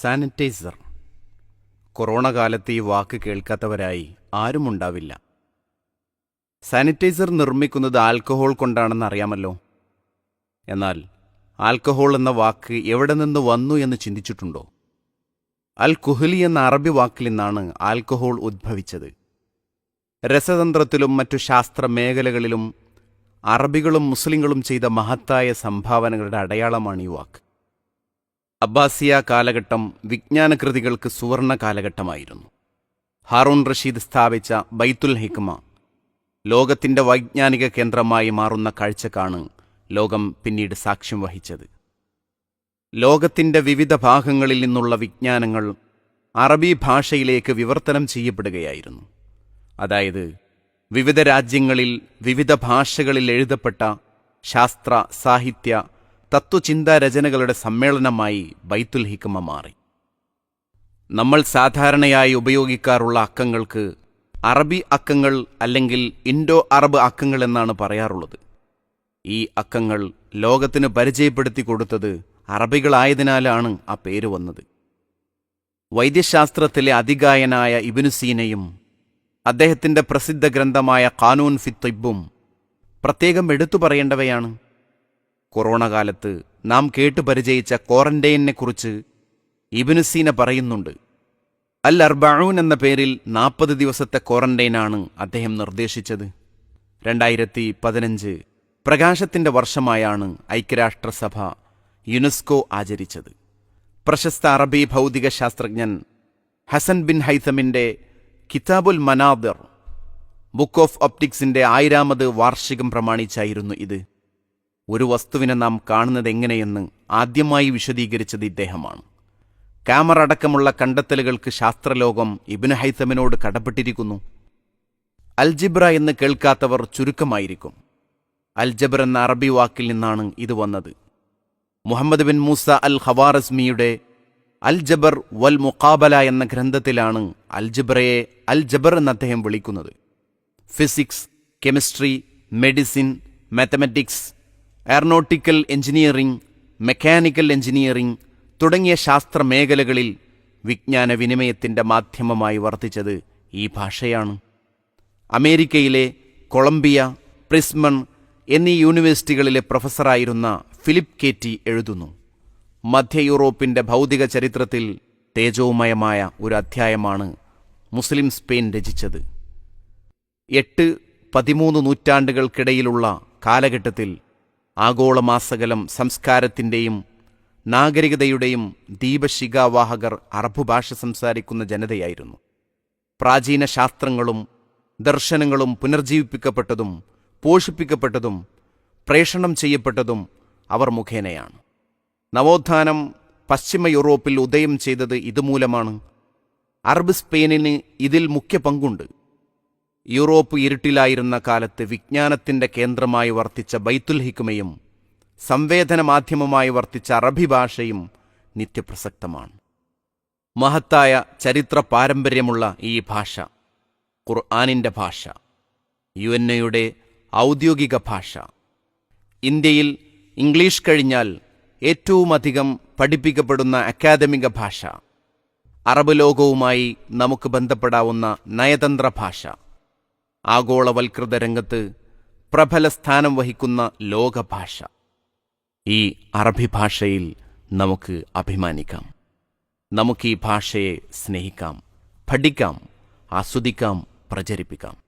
Sanitiser. Corona കാലത്ത് ഈ വാക്ക് കേൾക്കാത്തവരായി ആരുമുണ്ടാവില്ല. Sanitiser നിർമ്മിക്കുന്നത് ആൽക്കഹോൾ കൊണ്ടാണെന്ന് അറിയാമല്ലോ. എന്നാൽ ആൽക്കഹോൾ എന്ന വാക്ക് എവിടെ നിന്ന് വന്നു എന്ന് ചിന്തിച്ചിട്ടുണ്ടോ? അൽ കുഹ്ലി എന്ന അറബി വാക്കിൽ നിന്നാണ് ആൽക്കഹോൾ ഉദ്ഭവിച്ചത്. രസതന്ത്രത്തിലും മറ്റു ശാസ്ത്ര മേഖലകളിലും അറബികളും മുസ്ലിങ്ങളും ചെയ്ത മഹത്തായ സംഭാവനകളുടെ അടയാളമാണ് ഈ വാക്ക്. അബ്ബാസിയ കാലഘട്ടം വിജ്ഞാനകൃതികൾക്ക് സുവർണ കാലഘട്ടമായിരുന്നു. ഹാറൂൺ റഷീദ് സ്ഥാപിച്ച ബൈത്തുൽ ഹിക്മ ലോകത്തിന്റെ വൈജ്ഞാനിക കേന്ദ്രമായി മാറുന്ന കാഴ്ചക്കാണ് ലോകം പിന്നീട് സാക്ഷ്യം വഹിച്ചത്. ലോകത്തിന്റെ വിവിധ ഭാഗങ്ങളിൽ നിന്നുള്ള വിജ്ഞാനങ്ങൾ അറബി ഭാഷയിലേക്ക് വിവർത്തനം ചെയ്യപ്പെടുകയായിരുന്നു. അതായത് വിവിധ രാജ്യങ്ങളിൽ വിവിധ ഭാഷകളിൽ എഴുതപ്പെട്ട ശാസ്ത്ര സാഹിത്യ തത്വചിന്താ രചനകളുടെ സമ്മേളനമായി ബൈത്തുൽ ഹിക്മ മാറി. നമ്മൾ സാധാരണയായി ഉപയോഗിക്കാറുള്ള അക്കങ്ങൾക്ക് അറബി അക്കങ്ങൾ അല്ലെങ്കിൽ ഇൻഡോ അറബ് അക്കങ്ങൾ എന്നാണ് പറയാറുള്ളത്. ഈ അക്കങ്ങൾ ലോകത്തിന് പരിചയപ്പെടുത്തി കൊടുത്തത് അറബികളായതിനാലാണ് ആ പേര് വന്നത്. വൈദ്യശാസ്ത്രത്തിലെ അതികായനായ ഇബിനുസീനയും അദ്ദേഹത്തിന്റെ പ്രസിദ്ധ ഗ്രന്ഥമായ കാനൂൻ ഫിത്തിബും പ്രത്യേകം എടുത്തു പറയേണ്ടവയാണ്. കൊറോണ കാലത്ത് നാം കേട്ടു പരിചയിച്ച ക്വാറന്റൈനിനെക്കുറിച്ച് ഇബിനുസീന പറയുന്നുണ്ട്. അൽ അർബഊൻ എന്ന പേരിൽ നാൽപ്പത് ദിവസത്തെ ക്വാറന്റൈനാണ് അദ്ദേഹം നിർദ്ദേശിച്ചത്. രണ്ടായിരത്തി പതിനഞ്ച് പ്രകാശത്തിന്റെ വർഷമായാണ് ഐക്യരാഷ്ട്രസഭ യുനെസ്കോ ആചരിച്ചത്. പ്രശസ്ത അറബി ഭൗതിക ശാസ്ത്രജ്ഞൻ ഹസൻ ബിൻ ഹൈസമിന്റെ കിതാബുൽ മനാദിർ ബുക്ക് ഓഫ് ഒപ്റ്റിക്സിന്റെ ആയിരാമത് വാർഷികം പ്രമാണിച്ചായിരുന്നു ഇത്. ഒരു വസ്തുവിനെ നാം കാണുന്നത് എങ്ങനെയെന്ന് ആദ്യമായി വിശദീകരിച്ചത് ഇദ്ദേഹമാണ്. ക്യാമറ അടക്കമുള്ള കണ്ടെത്തലുകൾക്ക് ശാസ്ത്രലോകം ഇബിന് ഹൈസമിനോട് കടപ്പെട്ടിരിക്കുന്നു. അൽജിബ്ര എന്ന് കേൾക്കാത്തവർ ചുരുക്കമായിരിക്കും. അൽജബർ എന്ന അറബി വാക്കിൽ നിന്നാണ് ഇത് വന്നത്. മുഹമ്മദ് ബിൻ മൂസ അൽ ഹവാറസ്മിയുടെ അൽ ജബർ വൽ മുഖാബല എന്ന ഗ്രന്ഥത്തിലാണ് അൽജബ്രയെ അൽ ജബർ എന്ന് അദ്ദേഹം വിളിക്കുന്നത്. Physics chemistry medicine mathematics aeronautical engineering mechanical engineering തുടങ്ങിയ ശാസ്ത്ര മേഖലകളിൽ വിജ്ഞാന വിനിമയത്തിന്റെ മാധ്യമമായി വർത്തിച്ചത് ഈ ഭാഷയാണ്. അമേരിക്കയിലെ കൊളംബിയ പ്രിസ്മൺ എന്നീ യൂണിവേഴ്സിറ്റികളിലെ പ്രൊഫസറായിരുന്ന ഫിലിപ്പ് കേറ്റി എഴുതുന്നു. മധ്യ യൂറോപ്പിന്റെ ഭൗതിക ചരിത്രത്തിൽ തേജോമയമായ ഒരു അധ്യായമാണ് മുസ്ലിം സ്പെയിൻ രചിച്ചത്. എട്ട് പതിമൂന്ന് നൂറ്റാണ്ടുകൾക്കിടയിലുള്ള കാലഘട്ടത്തിൽ ആഗോളമാസകലം സംസ്കാരത്തിന്റെയും നാഗരികതയുടെയും ദീപശിഖാവാഹകർ അറബ് ഭാഷ സംസാരിക്കുന്ന ജനതയായിരുന്നു. പ്രാചീന ശാസ്ത്രങ്ങളും ദർശനങ്ങളും പുനർജീവിപ്പിക്കപ്പെട്ടതും പോഷിപ്പിക്കപ്പെട്ടതും പ്രേഷണം ചെയ്യപ്പെട്ടതും അവർ മുഖേനയാണ്. നവോത്ഥാനം പശ്ചിമ യൂറോപ്പിൽ ഉദയം ചെയ്തത് ഇതുമൂലമാണ്. അറബ് സ്പെയിനിന് ഇതിൽ മുഖ്യ പങ്കുണ്ട്. യൂറോപ്പ് ഇരുട്ടിലായിരുന്ന കാലത്ത് വിജ്ഞാനത്തിന്റെ കേന്ദ്രമായി വർത്തിച്ച ബൈത്തുൽ ഹിക്കുമയും സംവേദന മാധ്യമമായി വർത്തിച്ച അറബി ഭാഷയും നിത്യപ്രസക്തമാണ്. മഹത്തായ ചരിത്ര പാരമ്പര്യമുള്ള ഈ ഭാഷ ഖുർആാനിന്റെ ഭാഷ യു എൻ എയുടെ ഔദ്യോഗിക ഭാഷ. ഇന്ത്യയിൽ ഇംഗ്ലീഷ് കഴിഞ്ഞാൽ ഏറ്റവുമധികം പഠിപ്പിക്കപ്പെടുന്ന അക്കാദമിക ഭാഷ അറബ് ലോകവുമായി നമുക്ക് ബന്ധപ്പെടാവുന്ന നയതന്ത്ര ഭാഷ. ആഗോളവൽകൃത രംഗത്ത് പ്രബല സ്ഥാനം വഹിക്കുന്ന ലോകഭാഷ. ഈ അറബി ഭാഷയിൽ നമുക്ക് അഭിമാനിക്കാം. നമുക്ക് ഈ ഭാഷയെ സ്നേഹിക്കാം പഠിക്കാം ആസ്വദിക്കാം പ്രചരിപ്പിക്കാം.